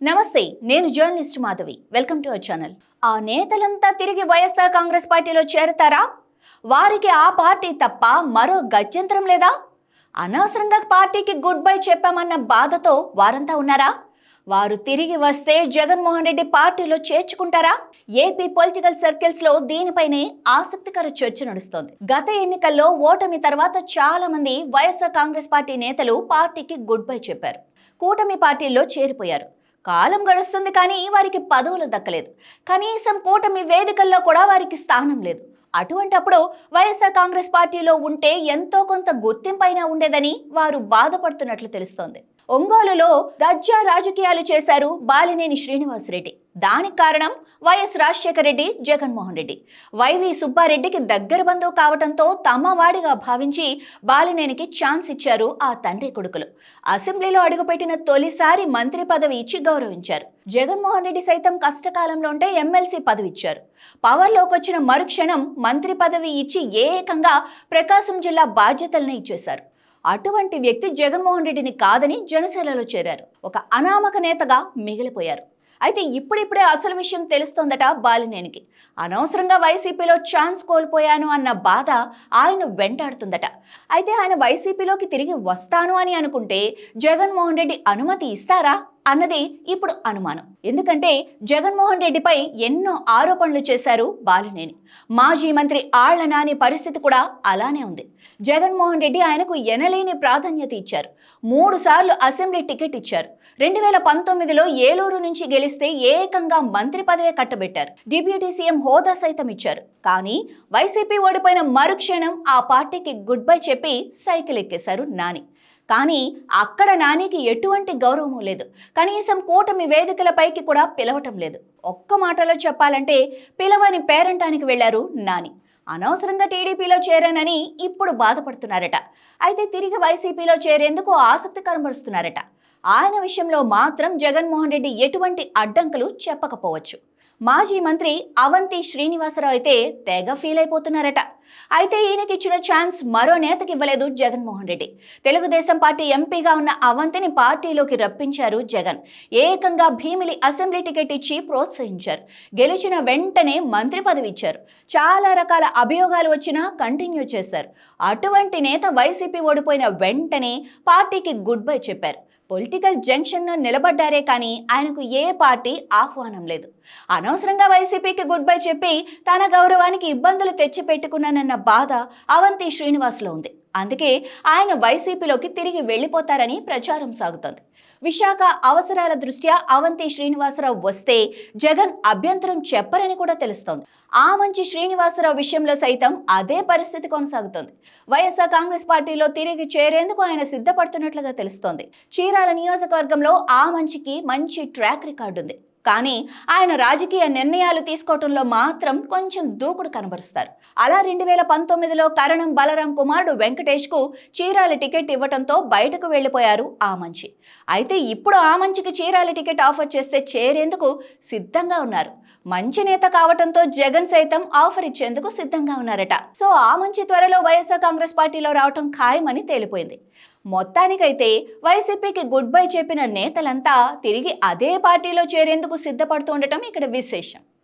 నమస్తే నేను journalist Madhavi. Welcome to our channel. ఆ నేతలంతా తిరిగి వైఎస్ఆర్ కాంగ్రెస్ పార్టీలో చేరతారా? వారికి ఆ పార్టీ తప్ప మరో గత్యంతరం లేదా? అనవసరంగా పార్టీకి గుడ్ బై చెప్పామన్న బాధతో వారంతా ఉన్నారా? వారు తిరిగి వస్తే జగన్మోహన్ రెడ్డి పార్టీలో చేర్చుకుంటారా? ఏపీ పొలిటికల్ సర్కిల్స్లో దీనిపైనే ఆసక్తికర చర్చ నడుస్తోంది. గత ఎన్నికల్లో ఓటమి తర్వాత చాలా మంది వైఎస్ఆర్ కాంగ్రెస్ పార్టీ నేతలు పార్టీకి గుడ్ బై చెప్పారు. కూటమి పార్టీల్లో చేరిపోయారు. కాలం గడుస్తుంది కానీ వారికి పదవులు దక్కలేదు. కనీసం కూటమి వేదికల్లో కూడా వారికి స్థానం లేదు. అటువంటప్పుడు వైఎస్ఆర్ కాంగ్రెస్ పార్టీలో ఉంటే ఎంతో కొంత గుర్తింపైనా ఉండేదని వారు బాధపడుతున్నట్లు తెలుస్తోంది. ఒంగోలులో గజ్జా రాజకీయాలు చేశారు బాలినేని శ్రీనివాసరెడ్డి. దానికి కారణం వైఎస్ రాజశేఖర రెడ్డి జగన్మోహన్ రెడ్డి. వైవి సుబ్బారెడ్డికి దగ్గర బంధువు కావడంతో తమ వాడిగా భావించి బాలినేనికి ఛాన్స్ ఇచ్చారు ఆ తండ్రి కొడుకులు. అసెంబ్లీలో అడుగుపెట్టిన తొలిసారి మంత్రి పదవి ఇచ్చి గౌరవించారు. జగన్మోహన్ రెడ్డి సైతం కష్టకాలంలో ఉంటే ఎమ్మెల్సీ పదవి ఇచ్చారు. పవర్లోకి వచ్చిన మరుక్షణం మంత్రి పదవి ఇచ్చి ఏకంగా ప్రకాశం జిల్లా బాధ్యతల్ని ఇచ్చేశారు. అటువంటి వ్యక్తి జగన్మోహన్ రెడ్డిని కాదని జనసేనలో చేరారు. ఒక అనామక నేతగా మిగిలిపోయారు. అయితే ఇప్పుడిప్పుడే అసలు విషయం తెలుస్తోందట బాలినేనికి. అనవసరంగా వైసీపీలో ఛాన్స్ కోల్పోయాను అన్న బాధ ఆయన వెంటాడుతుందట. అయితే ఆయన వైసీపీలోకి తిరిగి వస్తాను అని అనుకుంటే జగన్మోహన్ రెడ్డి అనుమతి ఇస్తారా? అన్నది ఇప్పుడు అనుమానం. ఎందుకంటే జగన్మోహన్ రెడ్డిపై ఎన్నో ఆరోపణలు చేశారు బాలినేని. మాజీ మంత్రి ఆళ్ళ నాని పరిస్థితి కూడా అలానే ఉంది. జగన్మోహన్ రెడ్డి ఆయనకు ఎనలేని ప్రాధాన్యత ఇచ్చారు. మూడు సార్లు అసెంబ్లీ టికెట్ ఇచ్చారు. రెండు వేల పంతొమ్మిదిలో ఏలూరు నుంచి గెలిస్తే ఏకంగా మంత్రి పదవే కట్టబెట్టారు. డిప్యూటీ సీఎం హోదా సైతం ఇచ్చారు. కానీ వైసీపీ ఓడిపోయిన మరుక్షణం ఆ పార్టీకి గుడ్ బై చెప్పి సైకిల్ ఎక్కేశారు నాని. కానీ అక్కడ నానికి ఎటువంటి గౌరవము లేదు. కనీసం కూటమి వేదికలపైకి కూడా పిలవటం లేదు. ఒక్క మాటలో చెప్పాలంటే పిలవని పేరంటానికి వెళ్ళారు నాని. అనవసరంగా టీడీపీలో చేరానని ఇప్పుడు బాధపడుతున్నారట. అయితే తిరిగి వైసీపీలో చేరేందుకు ఆసక్తి కనబరుస్తున్నారట. ఆయన విషయంలో మాత్రం జగన్మోహన్ రెడ్డి ఎటువంటి అడ్డంకులు చెప్పకపోవచ్చు. మాజీ మంత్రి అవంతి శ్రీనివాసరావు అయితే తెగ ఫీల్ అయిపోతున్నారట. అయితే ఈయనకి ఇచ్చిన ఛాన్స్ మరో నేతకి ఇవ్వలేదు జగన్మోహన్ రెడ్డి. తెలుగుదేశం పార్టీ ఎంపీగా ఉన్న అవంతిని పార్టీలోకి రప్పించారు జగన్. ఏకంగా భీమిలి అసెంబ్లీ టికెట్ ఇచ్చి ప్రోత్సహించారు. గెలిచిన వెంటనే మంత్రి పదవి ఇచ్చారు. చాలా రకాల అభియోగాలు వచ్చినా కంటిన్యూ చేశారు. అటువంటి నేత వైసీపీ ఓడిపోయిన వెంటనే పార్టీకి గుడ్ బై చెప్పారు. పొలిటికల్ జంక్షన్ను నిలబడ్డారే కానీ ఆయనకు ఏ పార్టీ ఆహ్వానం లేదు. అనవసరంగా వైసీపీకి గుడ్ బై చెప్పి తన గౌరవానికి ఇబ్బందులు తెచ్చిపెట్టుకున్నానన్న బాధ అవంతి శ్రీనివాస్లో ఉంది. అందుకే ఆయన వైసీపీలోకి తిరిగి వెళ్ళిపోతారని ప్రచారం సాగుతోంది. విశాఖ అవసరాల దృష్ట్యా అవంతి శ్రీనివాసరావు వస్తే జగన్ అభ్యంతరం చెప్పరని కూడా తెలుస్తోంది. ఆ మంచి శ్రీనివాసరావు విషయంలో సైతం అదే పరిస్థితి కొనసాగుతోంది. వైఎస్ఆర్ కాంగ్రెస్ పార్టీలో తిరిగి చేరేందుకు ఆయన సిద్ధపడుతున్నట్లుగా తెలుస్తోంది. చీరాల నియోజకవర్గంలో ఆ మంచికి మంచి ట్రాక్ రికార్డు ఉంది కానీ ఆయన రాజకీయ నిర్ణయాలు తీసుకోవటంలో మాత్రం కొంచెం దూకుడు కనబరుస్తారు. అలా రెండు వేల పంతొమ్మిదిలో కరణం బలరాం కుమారుడు వెంకటేష్కు చీరాల టికెట్ ఇవ్వటంతో బయటకు వెళ్ళిపోయారు ఆ మంచి. అయితే ఇప్పుడు ఆ మంచికి చీరాల టికెట్ ఆఫర్ చేస్తే చేరేందుకు సిద్ధంగా ఉన్నారు. మంచి నేత కావటంతో జగన్ సైతం ఆఫర్ ఇచ్చేందుకు సిద్ధంగా ఉన్నారట. సో ఆ మంచి త్వరలో వైఎస్ఆర్ కాంగ్రెస్ పార్టీలో రావటం ఖాయమని తేలిపోయింది. మొత్తానికైతే వైసీపీకి గుడ్ బై చెప్పిన నేతలంతా తిరిగి అదే పార్టీలో చేరేందుకు సిద్ధపడుతుండటం ఇక్కడ విశేషం.